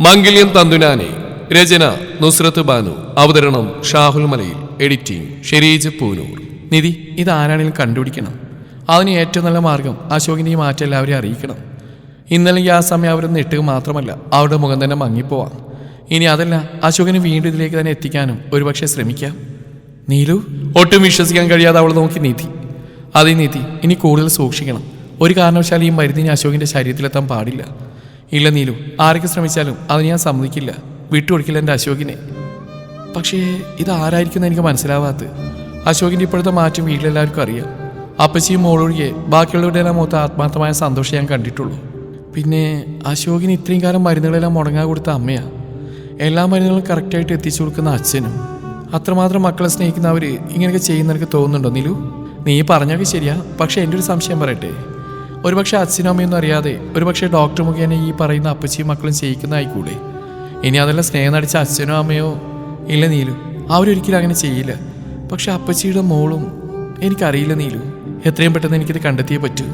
മംഗല്യം തന്തുനാനെ. രചന നുസ്രത്ത് ബാനു. അവതരണം ഷാഹുൽ മലയിൽ. എഡിറ്റിംഗ് ഷെരീജ് പൂനൂർ. നിധി ഇത് ആരാണെങ്കിലും കണ്ടുപിടിക്കണം? അതിന് ഏറ്റവും നല്ല മാർഗം അശോകിനെ ഈ മാറ്റം എല്ലാവരെയും അറിയിക്കണം. ഇന്നല്ലെങ്കിൽ ആ സമയം അവരെ നെട്ടുക മാത്രമല്ല അവരുടെ മുഖം തന്നെ മങ്ങിപ്പോവാം. ഇനി അതല്ല അശോകന് വീണ്ടും ഇതിലേക്ക് തന്നെ എത്തിക്കാനും ഒരുപക്ഷെ ശ്രമിക്കാം. നീലു ഒട്ടും വിശ്വസിക്കാൻ കഴിയാതെ അവൾ നോക്കി നിധി. അതേ നിധി ഇനി കൂടുതൽ സൂക്ഷിക്കണം. ഒരു കാരണവശാലും ഈ മരുന്നിന് അശോകിന്റെ ശരീരത്തിലെത്താൻ പാടില്ല. ഇല്ല നീലു. ആരൊക്കെ ശ്രമിച്ചാലും അത് ഞാൻ സമ്മതിക്കില്ല. വിട്ടുകൊടുക്കില്ല എന്റെ അശോകിനെ. പക്ഷേ ഇത് ആരായിരിക്കും എനിക്ക് മനസ്സിലാവാത്തത്. അശോകിന്റെ ഇപ്പോഴത്തെ മാറ്റം വീട്ടിലെല്ലാവർക്കും അറിയാം. അപ്പച്ചിയും മോളൊഴികെ ബാക്കിയുള്ളവരുടെ എല്ലാം മൊത്തം ആത്മാർത്ഥമായ സന്തോഷം ഞാൻ കണ്ടിട്ടുള്ളൂ. പിന്നെ അശോകിന് ഇത്രയും കാലം മരുന്നുകളെല്ലാം മുടങ്ങാൻ കൊടുത്ത അമ്മയാണ് എല്ലാ മരുന്നുകളും കറക്റ്റായിട്ട് എത്തിച്ചു കൊടുക്കുന്ന അച്ഛനും. അത്രമാത്രം മക്കളെ സ്നേഹിക്കുന്നവർ ഇങ്ങനെയൊക്കെ ചെയ്യുന്ന എനിക്ക് തോന്നുന്നുണ്ടോ നിലു? നീ പറഞ്ഞൊക്കെ ശരിയാ പക്ഷേ എന്റെ ഒരു സംശയം പറയട്ടെ. ഒരുപക്ഷെ അച്ഛനും അമ്മയൊന്നും അറിയാതെ ഒരുപക്ഷെ ഡോക്ടർ മുഖേന ഈ പറയുന്ന അപ്പച്ചിയും മക്കളും ചെയ്യിക്കുന്നതായിക്കൂടെ ഇനി അതെല്ലാം സ്നേഹം നടിച്ച അച്ഛനോ അമ്മയോ? ഇല്ല നീലു അവരൊരിക്കലും അങ്ങനെ ചെയ്യില്ല. പക്ഷെ അപ്പച്ചിയുടെ മോളും എനിക്കറിയില്ല നീലു എത്രയും പെട്ടെന്ന് എനിക്കിത് കണ്ടെത്തിയേ പറ്റൂ.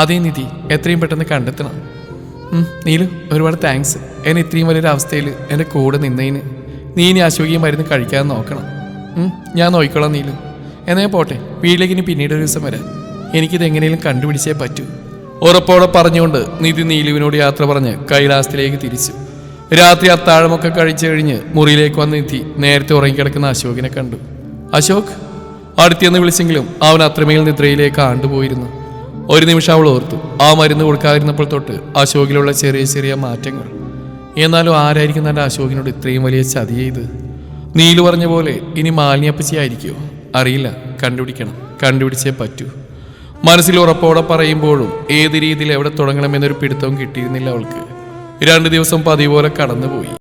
അതേ നിധി എത്രയും പെട്ടെന്ന് കണ്ടെത്തണം. നീലു ഒരുപാട് താങ്ക്സ് എന്നെ ഇത്രയും വലിയൊരു അവസ്ഥയിൽ എന്റെ കൂടെ നിന്നതിന് നീ ഇനി അശോകിയ മരുന്ന് കഴിക്കാതെ നോക്കണം. ഞാൻ നോക്കിക്കോളാം നീലു. എന്നാ ഞാൻ പോട്ടെ വീട്ടിലേക്ക് ഇനി പിന്നീട് ഒരു ദിവസം വരാം. എനിക്കിത് എങ്ങനെയും കണ്ടുപിടിച്ചേ പറ്റൂ. ഉറപ്പോടെ പറഞ്ഞുകൊണ്ട് നിധി നീലുവിനോട് യാത്ര പറഞ്ഞ് കൈലാസത്തിലേക്ക് തിരിച്ചു. രാത്രി അത്താഴമൊക്കെ കഴിച്ചു കഴിഞ്ഞ് മുറിയിലേക്ക് വന്ന് നിധി നേരത്തെ ഉറങ്ങിക്കിടക്കുന്ന അശോകിനെ കണ്ടു. അശോക് അടുത്തെന്ന് വിളിച്ചെങ്കിലും അവൻ അത്രമേൽ നിദ്രയിലേക്ക് ആണ്ടുപോയിരുന്നു. ഒരു നിമിഷം അവൾ ഓർത്തു ആ മരുന്ന് കൊടുക്കാതിരുന്നപ്പോൾ തൊട്ട് അശോകിലുള്ള ചെറിയ ചെറിയ മാറ്റങ്ങൾ. എന്നാലും ആരായിരിക്കും തന്റെ അശോകിനോട് ഇത്രയും വലിയ ചതി ചെയ്ത് നീലു പറഞ്ഞ പോലെ ഇനി മാലിന്യപ്പച്ചിയായിരിക്കുമോ അറിയില്ല കണ്ടുപിടിക്കണം കണ്ടുപിടിച്ചേ പറ്റൂ. മനസ്സിൽ ഉറപ്പോടെ പറയുമ്പോഴും ഏത് രീതിയിൽ എവിടെ തുടങ്ങണമെന്നൊരു പിടുത്തവും കിട്ടിയിരുന്നില്ല അവൾക്ക്. രണ്ടു ദിവസം പതിവ് പോലെ കടന്നുപോയി.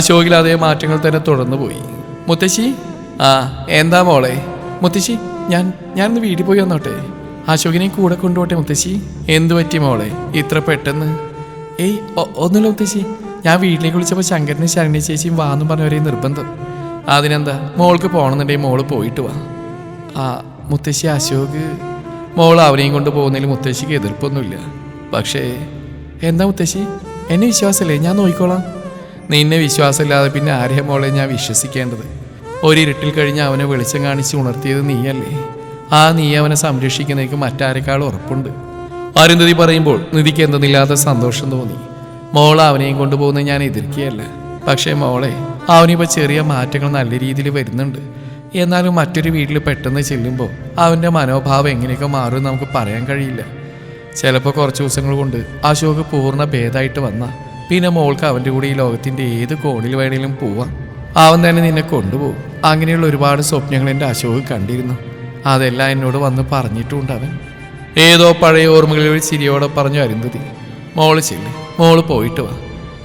ഷോയിൽ അതേ മാറ്റങ്ങൾ തന്നെ തുടർന്നു പോയി മുത്തശ്ശി ആ എന്താ മോളെ? മുത്തശ്ശി ഞാൻ ഞാൻ ഇന്ന് വീട്ടിൽ പോയി വന്നോട്ടെ? അശോകിനെ കൂടെ കൊണ്ടുപോട്ടെ മുത്തശ്ശി? എന്തു പറ്റി മോളെ? ഇത്ര പെട്ടെന്ന്? ഏയ് ഒന്നുമില്ല മുത്തശ്ശി. ഞാൻ വീട്ടിലേക്ക് വിളിച്ചപ്പോൾ ശങ്കരനും ശരണ്യ ചേച്ചിയും വാന്നും പറഞ്ഞവരെ നിർബന്ധം. അതിനെന്താ? മോൾക്ക് പോകണമെന്നുണ്ടെങ്കിൽ മോൾ പോയിട്ട് വാ. ആ മുത്തശ്ശി അശോക് മോൾ അവനെയും കൊണ്ട് പോകുന്നതിൽ മുത്തശ്ശിക്ക് എതിർപ്പൊന്നുമില്ല. പക്ഷേ എന്താ മുത്തശ്ശി? എന്നെ വിശ്വാസമല്ലേ? ഞാൻ നോക്കിക്കോളാം. നിന്നെ വിശ്വാസമില്ലാതെ പിന്നെ ആരെയും മോളെ ഞാൻ വിശ്വസിക്കേണ്ടത്? ഒരിരുട്ടിൽ കഴിഞ്ഞ് അവനെ വെളിച്ചം കാണിച്ച് ഉണർത്തിയത് നീയല്ലേ? ആ നീ അവനെ സംരക്ഷിക്കുന്നതിക്ക് മറ്റാരെക്കാളും ഉറപ്പുണ്ട്. അരുന്ധതി പറയുമ്പോൾ നിധിക്ക് എന്തെന്നില്ലാത്ത സന്തോഷം തോന്നി. മോൾ അവനെയും കൊണ്ടുപോകുന്നത് ഞാൻ എതിർക്കുകയല്ല. പക്ഷേ മോളെ അവനിപ്പോൾ ചെറിയ മാറ്റങ്ങൾ നല്ല രീതിയിൽ വരുന്നുണ്ട്. എന്നാലും മറ്റൊരു വീട്ടിൽ പെട്ടെന്ന് ചെല്ലുമ്പോൾ അവന്റെ മനോഭാവം എങ്ങനെയൊക്കെ മാറും നമുക്ക് പറയാൻ കഴിയില്ല. ചിലപ്പോൾ കുറച്ച് ദിവസങ്ങൾ കൊണ്ട് അശോക് പൂർണ ഭേദമായിട്ട് വന്ന. പിന്നെ മോൾക്ക് അവന്റെ കൂടെ ഈ ലോകത്തിന്റെ ഏത് കോണിൽ വേണേലും പോവാം. അവൻ തന്നെ നിന്നെ കൊണ്ടുപോകും. അങ്ങനെയുള്ള ഒരുപാട് സ്വപ്നങ്ങൾ എന്റെ അശോക് കണ്ടിരുന്നു. അതെല്ലാം എന്നോട് വന്ന് പറഞ്ഞിട്ടുണ്ട് അവൻ. ഏതോ പഴയ ഓർമ്മകളിൽ ഒരു ചിരിയോടെ പറഞ്ഞു അരുന്ധതി മോൾ ചെല്ല് മോൾ പോയിട്ട് വാ.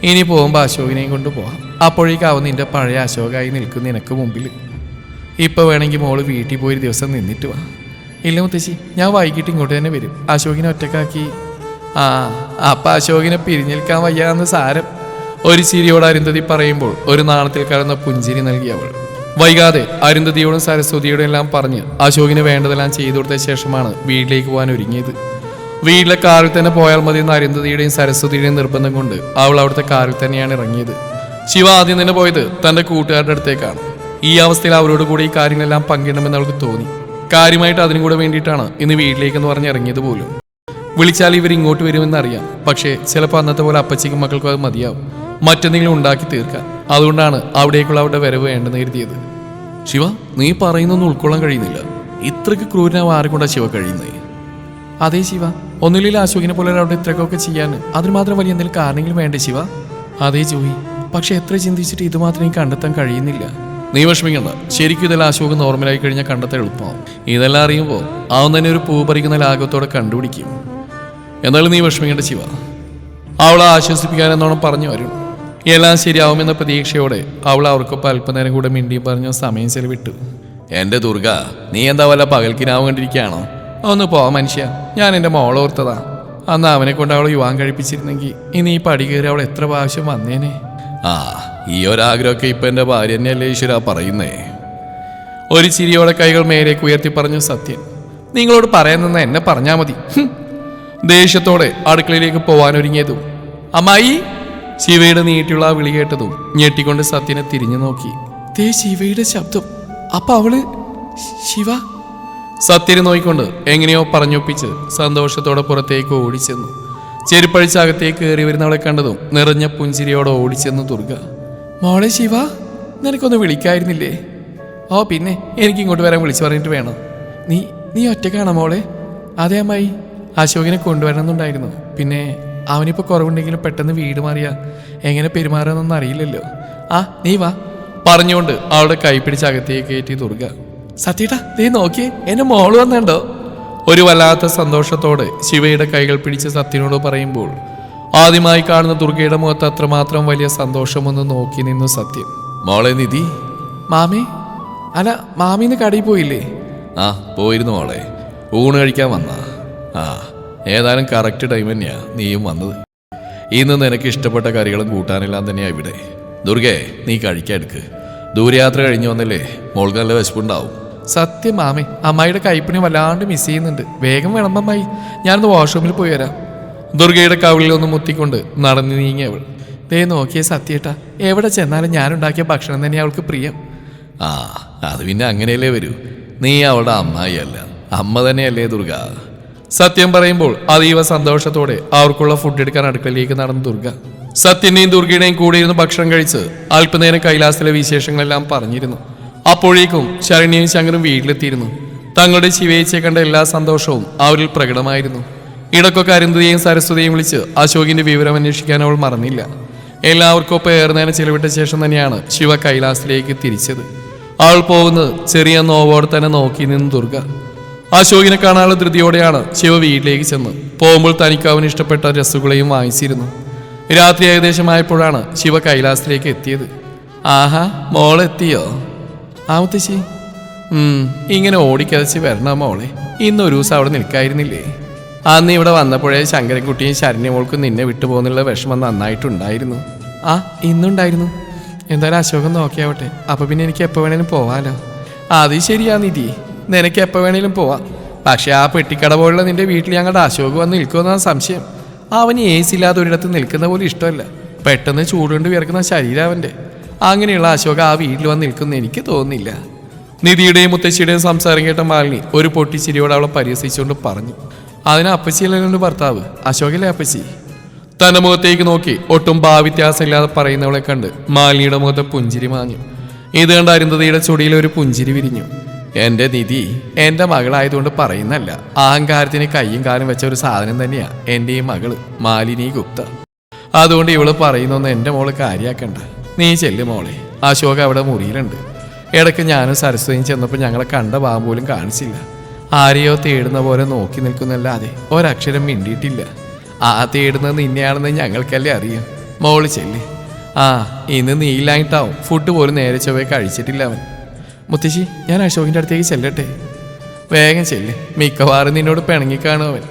ഇനി പോകുമ്പോൾ അശോകിനെയും കൊണ്ട് പോവാം. അപ്പോഴേക്കും അവൻ നിന്റെ പഴയ അശോകായി നിൽക്കും നിനക്ക് മുമ്പിൽ ഇപ്പൊ വേണമെങ്കിൽ മോൾ വീട്ടിൽ പോയി ഒരു ദിവസം നിന്നിട്ട് വാ. ഇല്ല മുത്തശ്ശി ഞാൻ വൈകിട്ട് ഇങ്ങോട്ട് തന്നെ വരും. അശോകിനെ ഒറ്റക്കാക്കി. ആ അപ്പം അശോകിനെ പിരിഞ്ഞേൽക്കാൻ വയ്യാന്ന് സാരം. ഒരു ചിരിയോട് അരുന്ധതി പറയുമ്പോൾ ഒരു നാണത്തിൽ കടന്ന പുഞ്ചിരി നൽകി അവൾ. വൈകാതെ അരുന്ധതിയോടും സരസ്വതിയോടും എല്ലാം പറഞ്ഞ് അശോകിന് വേണ്ടതെല്ലാം ചെയ്തു കൊടുത്ത ശേഷമാണ് വീട്ടിലേക്ക് പോകാൻ ഒരുങ്ങിയത്. വീട്ടിലെ കാറിൽ തന്നെ പോയാൽ മതി എന്ന് അരുന്ധതിയുടെയും സരസ്വതിയുടെയും നിർബന്ധം കൊണ്ട് അവൾ അവിടുത്തെ കാറിൽ തന്നെയാണ് ഇറങ്ങിയത്. ശിവ ആദ്യം തന്നെ പോയത് തന്റെ കൂട്ടുകാരുടെ അടുത്തേക്കാണ്. ഈ അവസ്ഥയിൽ അവരോട് കൂടി ഈ കാര്യങ്ങളെല്ലാം പങ്കിടണമെന്ന് അവൾക്ക് തോന്നി. കാര്യമായിട്ട് അതിനും കൂടെ വേണ്ടിയിട്ടാണ് ഇന്ന് വീട്ടിലേക്കെന്ന് പറഞ്ഞ് ഇറങ്ങിയത് പോലും. വിളിച്ചാൽ ഇവർ ഇങ്ങോട്ട് വരുമെന്ന് അറിയാം. പക്ഷേ ചിലപ്പോൾ അന്നത്തെ പോലെ അപ്പച്ചിക്കും മക്കൾക്കും അത് മതിയാവും. മറ്റെന്തെങ്കിലും ഉണ്ടാക്കി തീർക്കാൻ. അതുകൊണ്ടാണ് അവിടേക്കുള്ള അവരുടെ വരവ് വേണ്ടെന്ന് കരുതിയത്. ശിവ നീ പറയുന്നൊന്നും ഉൾക്കൊള്ളാൻ കഴിയുന്നില്ല. ഇത്രയ്ക്ക് ക്രൂരനാവ് ആരെക്കൊണ്ടാ ശിവ കഴിയുന്നേ? അതേ ശിവ. ഒന്നുമില്ല അശോകിനെ പോലെ അവിടെ ഇത്രക്കൊക്കെ ചെയ്യാൻ അതിന് മാത്രം വലിയ എന്തെങ്കിലും കാരണമെങ്കിലും വേണ്ടേ ശിവ? അതേ ജോയി. പക്ഷെ എത്ര ചിന്തിച്ചിട്ട് ഇത് മാത്രം എനിക്ക് കണ്ടെത്താൻ കഴിയുന്നില്ല. നീ വിഷമിക്കണ്ട. ശരിക്കും ഇതെല്ലാം അശോക് നോർമലായി കഴിഞ്ഞാൽ കണ്ടെത്താൻ എളുപ്പമാവും. ഇതെല്ലാം അറിയുമ്പോൾ അവൻ തന്നെ ഒരു പൂ പറിക്കുന്ന ലാഘവത്തോടെ കണ്ടുപിടിക്കും. എന്നാലും നീ വിഷമിക്കേണ്ട ശിവ. അവളെ ആശ്വസിപ്പിക്കാനെന്നോണം പറഞ്ഞു വരും. എല്ലാം ശരിയാവുമെന്ന പ്രതീക്ഷയോടെ അവൾ അവർക്കൊപ്പം അല്പനേരം കൂടെ മിണ്ടി പറഞ്ഞ സമയം ചെലവിട്ടു. എന്റെ ദുർഗ നീ എന്താ വല്ല പകൽക്കിനാവ് കണ്ടിരിക്കുകയാണോ? ഒന്ന് പോ മനുഷ്യ. ഞാൻ എന്റെ മോളെ ഓർത്തതാ. അന്ന് അവനെ കൊണ്ട് അവളെ യുവാൻ കഴിപ്പിച്ചിരുന്നെങ്കിൽ ഇനി ഈ പടി കയറി അവൾ എത്ര പ്രാവശ്യം വന്നേനെ? ആ ഈ ഒരാഗ്രഹമൊക്കെ ഇപ്പൊ എന്റെ ഭാര്യ തന്നെയല്ലേ ഈശ്വര പറയുന്നേ? ഒരു ചിരിയോടെ കൈകൾ മേലേക്ക് ഉയർത്തി പറഞ്ഞു സത്യൻ നിങ്ങളോട് പറയാൻ എന്നെ പറഞ്ഞാൽ മതി. ദേഷ്യത്തോടെ അടുക്കളയിലേക്ക് പോവാൻ ഒരുങ്ങിയതും അമ്മായി ശിവയുടെ നീട്ടിയുള്ള വിളി കേട്ടതും ഞെട്ടിക്കൊണ്ട് സത്യനെ തിരിഞ്ഞു നോക്കി. ദേ ശിവയുടെ ശബ്ദം. അപ്പൊ അവൾ ശിവ? സത്യനെ നോക്കിക്കൊണ്ട് എങ്ങനെയോ പറഞ്ഞൊപ്പിച്ച് സന്തോഷത്തോടെ പുറത്തേക്ക് ഓടിച്ചെന്നു. ചെരുപ്പഴിച്ചകത്തേക്ക് കയറി വരുന്നവളെ കണ്ടതും നിറഞ്ഞ പുഞ്ചിരിയോടെ ഓടിച്ചെന്നു ദുർഗ. മോളെ ശിവ നിനക്കൊന്ന് വിളിക്കായിരുന്നില്ലേ? ഓ പിന്നെ എനിക്ക് ഇങ്ങോട്ട് വരാൻ വിളിച്ചു പറഞ്ഞിട്ട് വേണം. നീ നീ ഒറ്റക്കാണോ മോളെ? അതേ അമ്മായി അശോകിനെ കൊണ്ടുവരണമെന്നുണ്ടായിരുന്നു. പിന്നെ അവനിപ്പോൾ കുറവുണ്ടെങ്കിലും പെട്ടെന്ന് വീട് മാറിയാ എങ്ങനെ പെരുമാറാന്നൊന്നും അറിയില്ലല്ലോ. ആ നീ വാ. പറഞ്ഞുകൊണ്ട് അവളുടെ കൈ പിടിച്ച് അകത്തേക്ക് കയറ്റി ദുർഗ സത്യേട്ടാ നീ നോക്കിയേ എന്നെ മോൾ വന്നുണ്ടോ ഒരു വല്ലാത്ത സന്തോഷത്തോടെ ശിവയുടെ കൈകൾ പിടിച്ച് സത്യനോട് പറയുമ്പോൾ ആദ്യമായി കാണുന്ന ദുർഗയുടെ മുഖത്ത് അത്രമാത്രം വലിയ സന്തോഷമൊന്ന് നോക്കി നിന്നു സത്യം. മോളെ നിധി. മാമി? അല്ല മാമിന്ന് കടയിൽ പോയില്ലേ? ആ പോയിരുന്നു മോളെ. ഊണ് കഴിക്കാൻ വന്ന. ആ ഏതായാലും കറക്റ്റ് ടൈം തന്നെയാ നീയും വന്നത്. ഇന്ന് നിനക്ക് ഇഷ്ടപ്പെട്ട കറികളും കൂട്ടാനെല്ലാം തന്നെയാ ഇവിടെ. ദുർഗേ നീ കഴിക്കാൻ എടുക്ക്. ദൂരയാത്ര കഴിഞ്ഞു വന്നല്ലേ? മോൾക്ക് നല്ല വിശപ്പുണ്ടാവും. സത്യം മാമി. അമ്മായിയുടെ കൈപ്പിണി വല്ലാണ്ട് മിസ് ചെയ്യുന്നുണ്ട്. വേഗം വേണം അമ്മായി. ഞാനൊന്ന് വാഷ്റൂമിൽ പോയി വരാം. ദുർഗയുടെ കവിളിൽ ഒന്ന് മുത്തിക്കൊണ്ട് നടന്നു നീങ്ങി അവൾ. ദേ നോക്കിയ സത്യേട്ടാ എവിടെ ചെന്നാലും ഞാനുണ്ടാക്കിയ ഭക്ഷണം തന്നെ അവൾക്ക് പ്രിയം. ആ അത് പിന്നെ അങ്ങനെയല്ലേ വരൂ. നീ അവളുടെ അമ്മായി അല്ല അമ്മ തന്നെയല്ലേ ദുർഗ. സത്യം പറയുമ്പോൾ അതീവ സന്തോഷത്തോടെ അവർക്കുള്ള ഫുഡ് എടുക്കാൻ അടുക്കളയിലേക്ക് നടന്നു ദുർഗ. സത്യന്റെയും ദുർഗയുടെയും കൂടെ ഇരുന്ന് ഭക്ഷണം കഴിച്ച് അല്പനേരം കൈലാസത്തിലെ വിശേഷങ്ങളെല്ലാം പറഞ്ഞിരുന്നു. അപ്പോഴേക്കും ശരണ്യയും ശങ്കരും വീട്ടിലെത്തിയിരുന്നു. തങ്ങളുടെ ശിവയിച്ചെ കണ്ട എല്ലാ സന്തോഷവും അവരിൽ പ്രകടമായിരുന്നു. ഇടക്കൊക്കെ അരുന്ധതിയെയും സരസ്വതിയെയും വിളിച്ച് അശോകിന്റെ വിവരം അന്വേഷിക്കാൻ അവൾ മറന്നില്ല. എല്ലാവർക്കൊപ്പം ഏറുന്നതിന് ചിലവിട്ട ശേഷം തന്നെയാണ് ശിവ കൈലാസത്തിലേക്ക് തിരിച്ചത്. അവൾ പോകുന്നത് ചെറിയ നോവോടെ തന്നെ നോക്കി നിന്ന് ദുർഗ. അശോകിനെ കാണാനുള്ള ധൃതിയോടെയാണ് ശിവ വീട്ടിലേക്ക് ചെന്ന് പോകുമ്പോൾ തനിക്ക് അവന് ഇഷ്ടപ്പെട്ട രസുകളെയും വാങ്ങിച്ചിരുന്നു. രാത്രി ഏകദേശമായപ്പോഴാണ് ശിവ കൈലാസത്തിലേക്ക് എത്തിയത്. ആഹാ മോളെത്തിയോ ആ മുത്തശ്ശി. ഇങ്ങനെ ഓടിക്കതച്ച് വരണ മോളെ. ഇന്നൊരു ദിവസം അവിടെ നിൽക്കായിരുന്നില്ലേ? അന്ന് ഇവിടെ വന്നപ്പോഴേ ശങ്കരൻകുട്ടിയും ശരണ്യമോൾക്കും നിന്നെ വിട്ടുപോകുന്നുള്ള വിഷമം നന്നായിട്ടുണ്ടായിരുന്നു. ആ ഇന്നുണ്ടായിരുന്നു. എന്തായാലും അശോകം നോക്കിയാവട്ടെ. അപ്പൊ പിന്നെ എനിക്ക് എപ്പോൾ വേണേലും പോവാലോ? അത് ശരിയാ നിധി. നിനക്ക് എപ്പോൾ വേണേലും പോവാം. പക്ഷെ ആ പെട്ടിക്കട പോലുള്ള നിന്റെ വീട്ടിൽ ഞങ്ങളുടെ അശോക് വന്ന് നിൽക്കുമെന്നാണ് സംശയം. അവന് എ സി ഇല്ലാതെ ഒരിടത്ത് നിൽക്കുന്ന പോലും ഇഷ്ടമല്ല. പെട്ടെന്ന് ചൂടുകൊണ്ട് വിറക്കുന്ന ശരീരം അവന്റെ അങ്ങനെയുള്ള അശോക ആ വീട്ടിൽ വന്ന് നിൽക്കുന്ന എനിക്ക് തോന്നുന്നില്ല. നിധിയുടെയും മുത്തശ്ശിയുടെയും സംസാരം കേട്ട മാലിനി ഒരു പൊട്ടിച്ചിരിയോട് അവളെ പരിഹസിച്ചുകൊണ്ട് പറഞ്ഞു. അതിന് അപ്പച്ചിയല്ലുണ്ട് ഭർത്താവ്? അശോകല്ലേ അപ്പച്ചി? തന്റെ മുഖത്തേക്ക് നോക്കി ഒട്ടും ഭാവ്യത്യാസമില്ലാതെ പറയുന്നവളെ കണ്ട് മാലിനിയുടെ മുഖത്തെ പുഞ്ചിരി മാഞ്ഞു. ഇത് കണ്ട് അരുന്ധതിയുടെ ചുടിയിൽ ഒരു പുഞ്ചിരി വിരിഞ്ഞു. എന്റെ നിധി എന്റെ മകളായതുകൊണ്ട് പറയുന്നല്ല അഹങ്കാരത്തിന് കയ്യും കാലും വെച്ച ഒരു സാധനം തന്നെയാ എന്റെ ഈ മകൾ മാലിനി ഗുപ്ത. അതുകൊണ്ട് ഇവൾ പറയുന്നൊന്ന് എന്റെ മോൾ കാര്യാക്കണ്ട. നീ ചെല്ലു മോളെ. അശോക അവിടെ മുറിയിലുണ്ട്. ഇടയ്ക്ക് ഞാനും സരസ്വതിയും ചെന്നപ്പോൾ ഞങ്ങളെ കണ്ട ഭാവം പോലും കാണിച്ചില്ല. ആരെയോ തേടുന്ന പോലെ നോക്കി നിൽക്കുന്നല്ലാതെ ഒരക്ഷരം മിണ്ടിയിട്ടില്ല. ആ തേടുന്നത് നിന്നെയാണെന്ന് ഞങ്ങൾക്കല്ലേ അറിയാം. മോൾ ചെല്ലേ. ആ ഇന്ന് നീയില്ലായിട്ടാവും ഫുഡ് പോലും നേരെ ചൊവ്വേ കഴിച്ചിട്ടില്ല അവൻ. മുത്തശ്ശി ഞാൻ അശോകിന്റെ അടുത്തേക്ക് ചെല്ലട്ടെ? വേഗം ചെല്ല്. മിക്കവാറും നിന്നോട് പിണങ്ങിക്കാണോ അവൻ.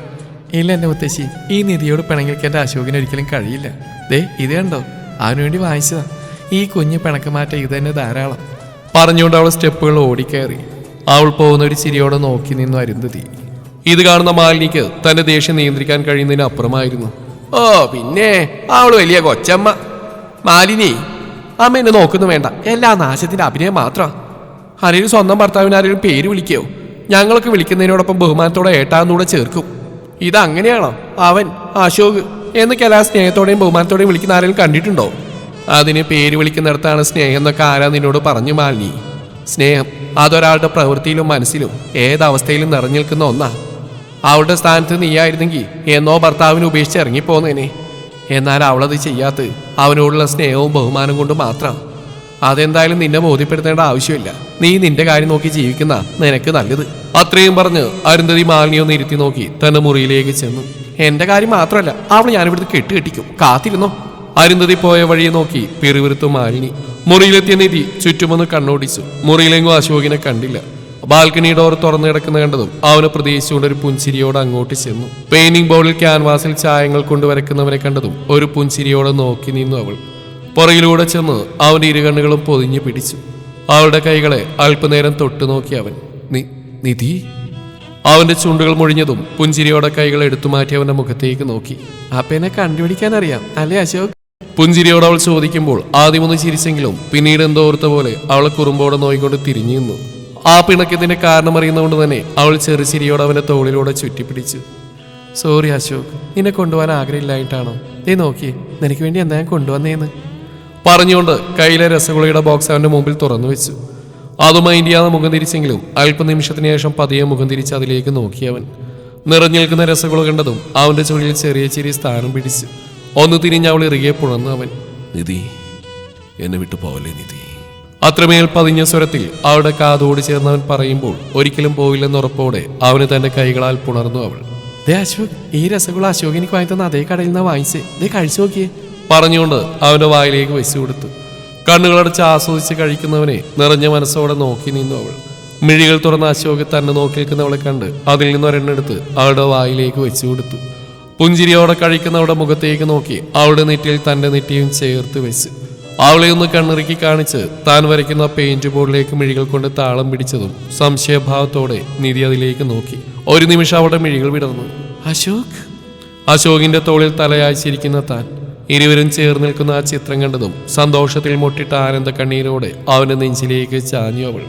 ഇല്ല എന്റെ മുത്തശ്ശി ഈ നിധിയോട് പിണങ്ങിക്കാൻ എന്റെ അശോകിന് ഒരിക്കലും കഴിയില്ല. ദേ ഇത് കണ്ടോ? അവന് വേണ്ടി വാങ്ങിച്ചതാ ഈ കുഞ്ഞ് പിണക്കമാറ്റം ഇത് തന്നെ ധാരാളം. പറഞ്ഞുകൊണ്ട് അവൾ സ്റ്റെപ്പുകൾ ഓടിക്കയറി. അവൾ പോകുന്ന ഒരു ചിരിയോടെ നോക്കി നിന്നു അരുന്ധതി ഇത് കാണുന്ന മാലിനിക്ക് തന്റെ ദേഷ്യം നിയന്ത്രിക്കാൻ കഴിയുന്നതിന് അപ്പുറമായിരുന്നു. ഓ പിന്നെ അവൾ വലിയ കൊച്ചമ്മ. മാലിനി അമ്മ എന്നെ നോക്കുന്നു വേണ്ട. എല്ലാ നാശത്തിന്റെ അഭിനയം മാത്രം. ആരെങ്കിലും സ്വന്തം ഭർത്താവിന് ആരെങ്കിലും പേര് വിളിക്കോ. ഞങ്ങൾക്ക് വിളിക്കുന്നതിനോടൊപ്പം ബഹുമാനത്തോടെ ഏട്ടാന്നൂടെ ചേർക്കും. ഇതങ്ങനെയാണോ അവൻ അശോക് എന്നൊക്കെ എല്ലാ സ്നേഹത്തോടെയും ബഹുമാനത്തോടെയും വിളിക്കുന്ന ആരെങ്കിലും കണ്ടിട്ടുണ്ടോ? അതിന് പേര് വിളിക്കുന്നിടത്താണ് സ്നേഹം എന്നൊക്കെ ആരാ നിന്നോട് പറഞ്ഞു മാലിനി? സ്നേഹം അതൊരാളുടെ പ്രവൃത്തിയിലും മനസ്സിലും ഏതവസ്ഥയിലും നിറഞ്ഞു നിൽക്കുന്ന ഒന്നാ. അവളുടെ സ്ഥാനത്ത് നീയായിരുന്നെങ്കിൽ എന്നോ ഭർത്താവിനെ ഉപേക്ഷിച്ച് ഇറങ്ങിപ്പോന്നേനെ. എന്നാൽ അവളത് ചെയ്യാത്ത അവനോടുള്ള സ്നേഹവും ബഹുമാനം കൊണ്ട് മാത്രം. അതെന്തായാലും നിന്നെ ബോധ്യപ്പെടുത്തേണ്ട ആവശ്യമില്ല. നീ നിന്റെ കാര്യം നോക്കി ജീവിക്കുന്ന നിനക്ക് നല്ലത്. അത്രയും പറഞ്ഞ് അരുന്ധതി മാലിനി ഒന്ന് ഇരുത്തി നോക്കി തന്റെ മുറിയിലേക്ക് ചെന്നു. എന്റെ കാര്യം മാത്രമല്ല അവൾ ഞാനിവിടുത്തെ കെട്ടുകെട്ടിക്കും. കാത്തിരുന്നോ? അരുന്ധതി പോയ വഴിയെ നോക്കി പിറുവിറുത്തു മാലിനി. മുറിയിലെത്തിയ നിധി ചുറ്റുമൊന്ന് കണ്ണോടിച്ചു. മുറിയിലെങ്ങും അശോകിനെ കണ്ടില്ല. ബാൽക്കണി ഡോർ തുറന്നു കിടക്കുന്ന കണ്ടതും അവനെ പ്രതീക്ഷിച്ചുകൊണ്ട് ഒരു പുഞ്ചിരിയോട് അങ്ങോട്ട് ചെന്നു. പെയിന്റിംഗ് ബോർഡിൽ ക്യാൻവാസിൽ ചായങ്ങൾ കൊണ്ടുവരക്കുന്നവനെ കണ്ടതും ഒരു പുഞ്ചിരിയോട് നോക്കി നിന്നു അവൾ. പുറകിലൂടെ ചെന്ന് അവന്റെ ഇരുകണ്ണുകളും പൊതിഞ്ഞു പിടിച്ചു. അവളുടെ കൈകളെ അല്പനേരം തൊട്ടു നോക്കി അവൻ. "നി- നിധി? അവന്റെ ചുണ്ടുകൾ മുഴിഞ്ഞതും പുഞ്ചിരിയോടെ കൈകൾ എടുത്തു മാറ്റി അവന്റെ മുഖത്തേക്ക് നോക്കി. അപ്പനെ കണ്ടുപിടിക്കാൻ അറിയാം അല്ലേ അശോക്? പുഞ്ചിരിയോട് അവൾ ചോദിക്കുമ്പോൾ ആദ്യമൊന്ന് ചിരിച്ചെങ്കിലും പിന്നീട് എന്തോ ഓർത്ത പോലെ അവൾ കുറുമ്പോടെ നോയിക്കൊണ്ട് തിരിഞ്ഞു നിന്നു. ആ പിണക്കത്തിന്റെ കാരണം അറിയുന്നതുകൊണ്ട് തന്നെ അവൾ ചെറുചിരിയോടെ അവന്റെ തോളിലൂടെ ചുറ്റിപ്പിടിച്ചു. സോറി അശോക്. നിന്നെ കൊണ്ടുപോകാൻ ആഗ്രഹമില്ലായിട്ടാണോ? നീ നോക്കി നിനക്ക് വേണ്ടി എന്താ ഞാൻ കൊണ്ടുവന്നേന്ന്? പറഞ്ഞുകൊണ്ട് കയ്യിലെ രസഗുളയുടെ ബോക്സ് അവന്റെ മുമ്പിൽ തുറന്നു വെച്ചു. അത് മൈൻഡ് ചെയ്യാതെ മുഖം തിരിച്ചെങ്കിലും അല്പനിമിഷത്തിന് ശേഷം പതിയെ മുഖം തിരിച്ച് അതിലേക്ക് നോക്കിയവൻ. നിറഞ്ഞു നിൽക്കുന്ന രസഗുള കണ്ടതും അവന്റെ ചുഴിയിൽ ചെറിയ ചെറിയ സ്ഥാനം പിടിച്ചു. ഒന്ന് തിരിഞ്ഞ് അവൾ ഇറുകെ പുണർന്നു അവൻ നിധി എന്നെ വിട്ടു പോവല്ലേ നിധി? അത്രമേൽ പതിഞ്ഞ സ്വരത്തിൽ അവളുടെ കാതോട് ചേർന്നവൻ പറയുമ്പോൾ ഒരിക്കലും പോവില്ലെന്ന് ഉറപ്പോടെ അവന് തന്റെ കൈകളാൽ പുണർന്നു അവൾ. ദേ അശോക് ഈ രസഗുള അശോക് എനിക്ക് വാങ്ങി തന്ന അതേ കടയിൽ നിന്നാ വാങ്ങിച്ചേ. ദേ കഴിച്ചു നോക്കിയേ. പറഞ്ഞുകൊണ്ട് അവന്റെ വായിലേക്ക് വെച്ചു കൊടുത്തു. കണ്ണുകളടച്ച് ആസ്വദിച്ച് കഴിക്കുന്നവനെ നിറഞ്ഞ മനസ്സോടെ നോക്കി നിന്നു അവൾ. മിഴികൾ തുറന്ന അശോക് തന്നെ നോക്കി നിൽക്കുന്നവളെ കണ്ട് അതിൽ നിന്ന് ഒരെണ്ണെടുത്ത് അവളുടെ വായിലേക്ക് വെച്ചു കൊടുത്തു. പുഞ്ചിരിയോടെ കഴിക്കുന്നവളുടെ മുഖത്തേക്ക് നോക്കി അവളുടെ നെറ്റിയിൽ തന്റെ നെറ്റിയും ചേർത്ത് വെച്ച്. അവളെ ഒന്ന് കണ്ണിറുക്കി കാണിച്ച് താൻ വരയ്ക്കുന്ന പെയിന്റ് ബോർഡിലേക്ക് മിഴികൾ കൊണ്ട് താളം പിടിച്ചതും സംശയഭാവത്തോടെ നിധി അതിലേക്ക് നോക്കി. ഒരു നിമിഷം അവളുടെ മിഴികൾ വിടർന്നു. അശോക്? അശോകിന്റെ തോളിൽ തലയാഴ്ചയിരിക്കുന്ന താൻ. ഇരുവരും ചേർന്ന് നിൽക്കുന്ന ആ ചിത്രം കണ്ടതും സന്തോഷത്തിൽ മുട്ടിട്ട ആനന്ദ കണ്ണീരോടെ അവന്റെ നെഞ്ചിലേക്ക് ചാഞ്ഞു അവൾ.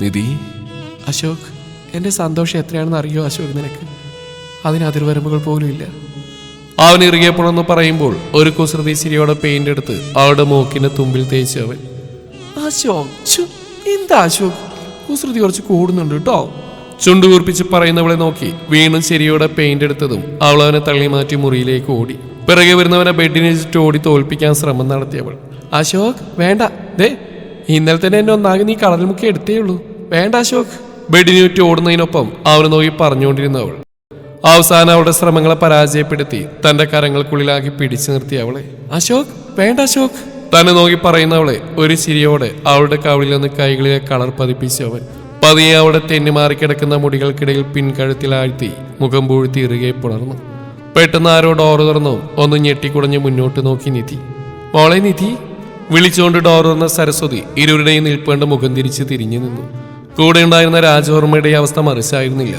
നിധി? അശോക് എന്റെ സന്തോഷം എത്രയാണെന്ന് അറിയോ അശോക് നിനക്ക്? അതിന് അതിർവരമ്പുകൾ പോലും ഇല്ല. അവൻ ഇറുകിയപ്പോഴെന്ന് പറയുമ്പോൾ ഒരു കുസൃതി സിരിയോടെ പെയിന്റ് എടുത്ത് അവളുടെ മൂക്കിന്റെ തുമ്പിൽ തേച്ച് അവൻ. അശോക് എന്താ അശോക്? കുസൃതി കുറച്ച് കൂടുന്നുണ്ട് കേട്ടോ. ചുണ്ടു കൂർപ്പിച്ച് പറയുന്നവളെ നോക്കി വീണ്ടും ശരിയോടെ പെയിന്റ് എടുത്തതും അവൾ അവനെ തള്ളി മാറ്റി മുറിയിലേക്ക് ഓടി. പിറകെ വരുന്നവനെ ബെഡിനെ ചുറ്റും ഓടി തോൽപ്പിക്കാൻ ശ്രമം നടത്തിയവൾ. അശോക് വേണ്ട. ദേ ഇന്നലെ തന്നെ എന്നെ ഒന്നാകെ നീ കടൽ മുക്കി എടുത്തേ ഉള്ളൂ. വേണ്ട അശോക്. ബെഡിനെ ചുറ്റും ഓടുന്നതിനൊപ്പം അവനെ നോക്കി പറഞ്ഞുകൊണ്ടിരുന്നവൾ. അവസാനം അവളുടെ ശ്രമങ്ങളെ പരാജയപ്പെടുത്തി തന്റെ കരങ്ങൾക്കുള്ളിലാക്കി പിടിച്ചു നിർത്തി അവളെ. അശോക് വേണ്ട അശോക്. തന്നെ നോക്കി പറയുന്ന അവളെ ഒരു ചിരിയോടെ അവളുടെ കവിളിൽ നിന്ന് കൈകളിലെ കളർ പതിപ്പിച്ചു അവൻ പതിയെ അവളുടെ തെന്നിമാറിക്കിടക്കുന്ന മുടികൾക്കിടയിൽ പിൻകഴുത്തിലാഴ്ത്തി മുഖം പൂഴ്ത്തി ഇറുകെ പുണർന്നു. പെട്ടെന്ന് ആരോ ഡോറ് തുറന്നു ഒന്ന് ഞെട്ടിക്കുടഞ്ഞ് മുന്നോട്ട് നോക്കി നിധി. മോളെ നിധി വിളിച്ചുകൊണ്ട് ഡോർ തുറന്ന സരസ്വതി ഇരുവരുടെയും നിൽപ്പേണ്ട മുഖം തിരിച്ച് തിരിഞ്ഞു നിന്നു. കൂടെ ഉണ്ടായിരുന്ന രാജവർമ്മയുടെ അവസ്ഥ മറിച്ചായിരുന്നില്ല.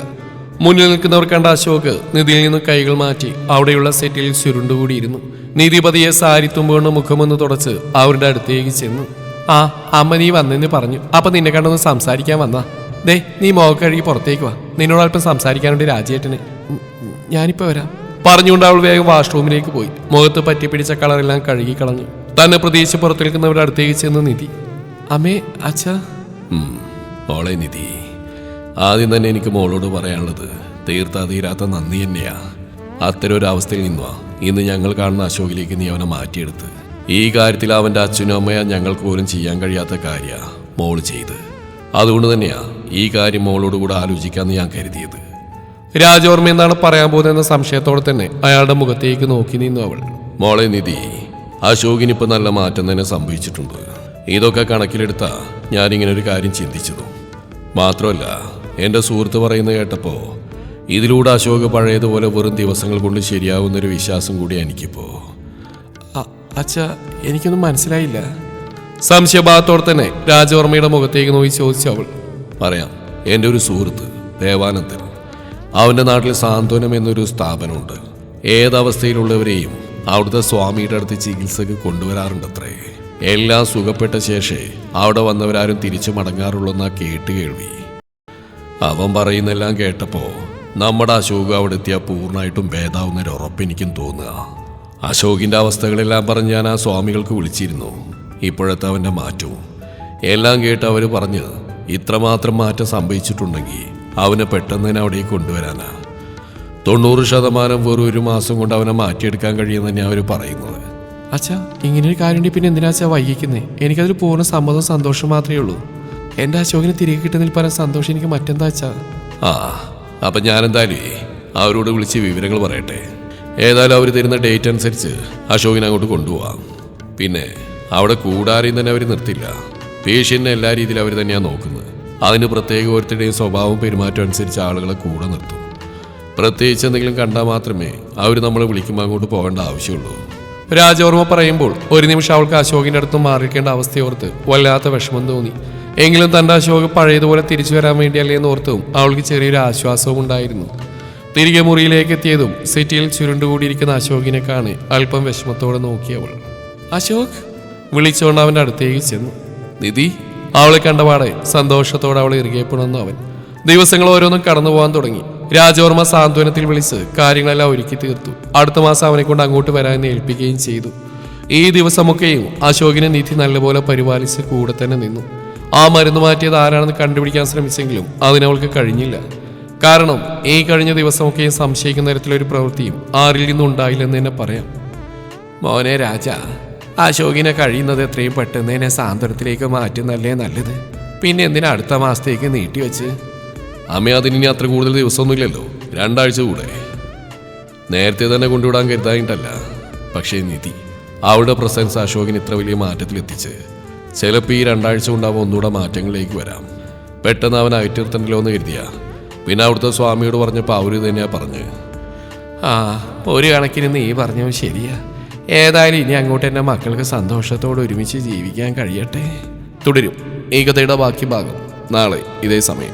മുന്നിൽ നിൽക്കുന്നവർ കണ്ട അശോക് നിധിയിൽ നിന്ന് കൈകൾ മാറ്റി അവിടെയുള്ള സെറ്റിൽ ചുരുണ്ടുകൂടിയിരുന്നു. നീതിപതിയെ സാരി തുമ്പുകൊണ്ട് മുഖമൊന്ന് തുടച്ച് അവരുടെ അടുത്തേക്ക് ചെന്നു. ആ അമ്മ നീ വന്നെന്ന് പറഞ്ഞു. അപ്പൊ നിന്നെ കണ്ടൊന്ന് സംസാരിക്കാൻ വന്നാ. ദേ നീ മുഖം കഴുകി പുറത്തേക്ക് വാ. നിന്നോട് അല്പം സംസാരിക്കാനുണ്ട് രാജേട്ടന് ഞാനിപ്പോ വരാം. പറഞ്ഞുകൊണ്ട് അവൾ വേഗം വാഷ്റൂമിലേക്ക് പോയി. മുഖത്ത് പറ്റിപ്പിടിച്ച കളറെല്ലാം കഴുകി കളഞ്ഞു തന്നെ പ്രതീക്ഷിച്ച് പുറത്തേക്കുന്നവരുടെ അടുത്തേക്ക് ചെന്ന് നിധി. അമ്മേ അച്ഛാ. ഓളെ നിധി. ആദ്യം തന്നെ എനിക്ക് മോളോട് പറയാനുള്ളത് തീർത്താ തീരാത്ത നന്ദി തന്നെയാ. അത്തരം ഒരു അവസ്ഥയിൽ നിന്നുവാ ഇന്ന് ഞങ്ങൾ കാണുന്ന അശോകിലേക്ക് നീ അവനെ മാറ്റിയെടുത്ത്. ഈ കാര്യത്തിൽ അവന്റെ അച്ഛനും അമ്മയാ ഞങ്ങൾക്ക് പോലും ചെയ്യാൻ കഴിയാത്ത കാര്യമാണ് മോൾ ചെയ്ത്. അതുകൊണ്ട് തന്നെയാ ഈ കാര്യം മോളോട് കൂടെ ആലോചിക്കാമെന്ന് ഞാൻ കരുതിയത്. രാജവർമ്മ എന്നാണ് പറയാൻ പോകുന്നതെന്ന സംശയത്തോടെ തന്നെ അയാളുടെ മുഖത്തേക്ക് നോക്കി നിന്നു അവൾ. മോളെ നിധി അശോകിനിപ്പോൾ നല്ല മാറ്റം തന്നെ സംഭവിച്ചിട്ടുണ്ട്. ഇതൊക്കെ കണക്കിലെടുത്താ ഞാനിങ്ങനെ ഒരു കാര്യം ചിന്തിച്ചതും. മാത്രമല്ല എന്റെ സുഹൃത്ത് പറയുന്നത് കേട്ടപ്പോൾ ഇതിലൂടെ അശോക് പഴയതുപോലെ വെറും ദിവസങ്ങൾ കൊണ്ട് ശരിയാവുന്നൊരു വിശ്വാസം കൂടി എനിക്കിപ്പോൾ അച്ഛ എനിക്കൊന്നും മനസ്സിലായില്ല. സംശയഭാഗത്തോടെ തന്നെ രാജവർമ്മയുടെ മുഖത്തേക്ക് നോക്കി ചോദിച്ചു അവൾ. പറയാം എന്റെ ഒരു സുഹൃത്ത് ദേവാനന്ദൻ. അവന്റെ നാട്ടിൽ സാന്ത്വനം എന്നൊരു സ്ഥാപനമുണ്ട്. ഏതവസ്ഥയിലുള്ളവരെയും അവിടുത്തെ സ്വാമിയുടെ അടുത്ത് ചികിത്സക്ക് കൊണ്ടുവരാറുണ്ടത്രേ. എല്ലാം സുഖപ്പെട്ട ശേഷേ അവിടെ വന്നവരാരും തിരിച്ചു മടങ്ങാറുള്ളൂ എന്നാ കേട്ട് കേൾവി. അവൻ പറയുന്നെല്ലാം കേട്ടപ്പോ നമ്മുടെ അശോക് അവിടെ എത്തിയാൽ പൂർണമായിട്ടും ഭേദാവുന്നൊരു ഉറപ്പ് എനിക്കും തോന്നുക. അശോകിന്റെ അവസ്ഥകളെല്ലാം പറഞ്ഞ് ഞാൻ ആ സ്വാമികൾക്ക് വിളിച്ചിരുന്നു. ഇപ്പോഴത്തെ അവന്റെ മാറ്റവും. എല്ലാം കേട്ട് അവർ പറഞ്ഞ് ഇത്രമാത്രം മാറ്റം സംഭവിച്ചിട്ടുണ്ടെങ്കിൽ അവനെ പെട്ടെന്ന് തന്നെ അവിടേക്ക് കൊണ്ടുവരാനാ. തൊണ്ണൂറ് ശതമാനം വെറും ഒരു മാസം കൊണ്ട് അവനെ മാറ്റിയെടുക്കാൻ കഴിയുമെന്ന് തന്നെ അവർ പറയുന്നത്. അച്ഛാ ഇങ്ങനെ ഒരു കാര്യം പിന്നെ എന്തിനാച്ചാ വൈകിക്കുന്നേ? എനിക്കതിൽ പൂർണ സമ്മതവും സന്തോഷം മാത്രമേ ഉള്ളൂ. എന്റെ അശോകിനെ തിരികെ കിട്ടുന്നതിൽ പല സന്തോഷം എനിക്ക് മറ്റെന്താ വെച്ചാ? ആ അപ്പം ഞാനെന്തായാലും അവരോട് വിളിച്ച് വിവരങ്ങൾ പറയട്ടെ. ഏതായാലും അവർ തരുന്ന ഡേറ്റ് അനുസരിച്ച് അശോകിനെ അങ്ങോട്ട് കൊണ്ടുപോവാം. പിന്നെ അവിടെ കൂടാരെയും തന്നെ അവർ നിർത്തില്ല. പേഷ്യന്റിനെ എല്ലാ രീതിയിലും അവർ തന്നെയാണ് നോക്കുന്നത്. അതിന് പ്രത്യേക ഓരോരുത്തരുടെയും സ്വഭാവം പെരുമാറ്റം അനുസരിച്ച് ആളുകളെ കൂടെ നിർത്തും. പ്രത്യേകിച്ച് എന്തെങ്കിലും കണ്ടാൽ മാത്രമേ അവർ നമ്മളെ വിളിക്കുമ്പോൾ അങ്ങോട്ട് പോകേണ്ട ആവശ്യമുള്ളൂ. രാജവർമ്മ പറയുമ്പോൾ ഒരു നിമിഷം അവൾക്ക് അശോകിന്റെ അടുത്ത് മാറിക്കേണ്ട അവസ്ഥയോർത്ത് വല്ലാത്ത വിഷമം തോന്നി. എങ്കിലും തന്റെ അശോക പഴയതുപോലെ തിരിച്ചു വരാൻ വേണ്ടിയല്ലേ എന്ന് ഓർത്തും അവൾക്ക് ചെറിയൊരു ആശ്വാസവും ഉണ്ടായിരുന്നു. തിരികെ മുറിയിലേക്ക് എത്തിയതും സിറ്റിയിൽ ചുരുണ്ടുകൂടിയിരിക്കുന്ന അശോകിനെ കാണി അല്പം വിഷമത്തോടെ നോക്കിയവൾ അശോക് വിളിച്ചുകൊണ്ട് അവന്റെ അടുത്തേക്ക് ചെന്നു. നിധി അവളെ കണ്ടപാടെ സന്തോഷത്തോടെ അവളെ പിണന്നു അവൻ. ദിവസങ്ങൾ ഓരോന്നും കടന്നു പോകാൻ തുടങ്ങി. രാജവർമ്മ സാന്ത്വനത്തിൽ വിളിച്ച് കാര്യങ്ങളെല്ലാം ഒരുക്കി തീർത്തു. അടുത്ത മാസം അവനെ കൊണ്ട് അങ്ങോട്ട് വരാമെന്ന് ഏൽപ്പിക്കുകയും ചെയ്തു. ഈ ദിവസമൊക്കെയും അശോകിനെ നിധി നല്ലപോലെ പരിപാലിച്ച് കൂടെ തന്നെ നിന്നു. ആ മരുന്ന് മാറ്റിയത് ആരാണെന്ന് കണ്ടുപിടിക്കാൻ ശ്രമിച്ചെങ്കിലും അതിനവൾക്ക് കഴിഞ്ഞില്ല. കാരണം ഈ കഴിഞ്ഞ ദിവസമൊക്കെ സംശയിക്കുന്ന തരത്തിലൊരു പ്രവൃത്തിയും ആരിൽ നിന്നും ഉണ്ടായില്ലെന്ന് തന്നെ പറയാം. മോനെ രാജ അശോകിനെ കഴിയുന്നത് എത്രയും പെട്ടെന്ന് എന്നെ സാന്ത്വനത്തിലേക്ക് മാറ്റുന്നല്ലേ നല്ലത്? പിന്നെ എന്തിനാ അടുത്ത മാസത്തേക്ക് നീട്ടിവെച്ച് അമ്മ അതിനി അത്ര കൂടുതൽ ദിവസമൊന്നുമില്ലല്ലോ. രണ്ടാഴ്ച കൂടെ. നേരത്തെ തന്നെ കൊണ്ടുവിടാൻ കരുതായിട്ടല്ല. പക്ഷേ നിധി അവളുടെ പ്രസൻസ് അശോകിന് ഇത്ര വലിയ മാറ്റത്തിലെത്തിച്ച് ചിലപ്പോൾ ഈ രണ്ടാഴ്ച കൊണ്ടാവും ഒന്നുകൂടെ മാറ്റങ്ങളിലേക്ക് വരാം. പെട്ടെന്ന് അവൻ അയറ്റിർത്തണ്ടല്ലോ എന്ന് കരുതിയ. പിന്നെ അവിടുത്തെ സ്വാമിയോട് പറഞ്ഞപ്പോൾ അവർ തന്നെയാ പറഞ്ഞ്. ആ ഒരു കണക്കിന് നീ പറഞ്ഞത് ശരിയാ. ഏതായാലും ഇനി അങ്ങോട്ട് എന്റെ മക്കൾക്ക് സന്തോഷത്തോടെ ഒരുമിച്ച് ജീവിക്കാൻ കഴിയട്ടെ. തുടരും. ഈ കഥയുടെ ബാക്കി ഭാഗം നാളെ ഇതേ സമയം.